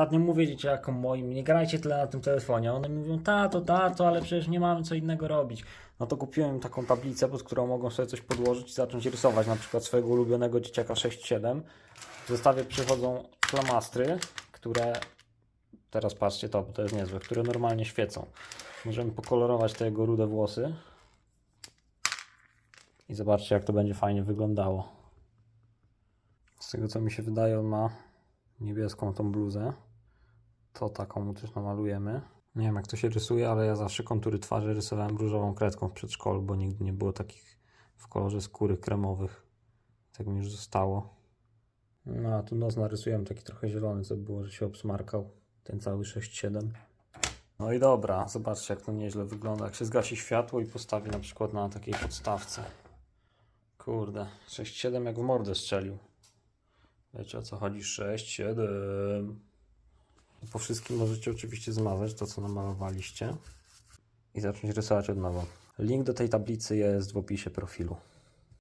Ostatnio mówię dzieciakom moim, nie grajcie tyle na tym telefonie. One mi mówią, tato, tato, ale przecież nie mamy co innego robić. No to kupiłem taką tablicę, pod którą mogą sobie coś podłożyć i zacząć rysować, na przykład swojego ulubionego dzieciaka 6-7. W zestawie przychodzą flamastry, które, teraz patrzcie to, bo to jest niezłe, które normalnie świecą. Możemy pokolorować te jego rude włosy. I zobaczcie, jak to będzie fajnie wyglądało. Z tego co mi się wydaje, on ma niebieską tą bluzę. To taką też namalujemy. Nie wiem jak to się rysuje, ale ja zawsze kontury twarzy rysowałem różową kredką w przedszkolu, bo nigdy nie było takich w kolorze skóry kremowych. Tak mi już zostało. No a tu nos narysujemy taki trochę zielony, co było, że się obsmarkał. Ten cały 6-7. No i dobra, zobaczcie jak to nieźle wygląda. Jak się zgasi światło i postawi na przykład na takiej podstawce. Kurde, 6-7 jak w mordę strzelił. Wiecie o co chodzi? 6, 7. Po wszystkim możecie oczywiście zmazać to, co namalowaliście i zacząć rysować od nowa. Link do tej tablicy jest w opisie profilu.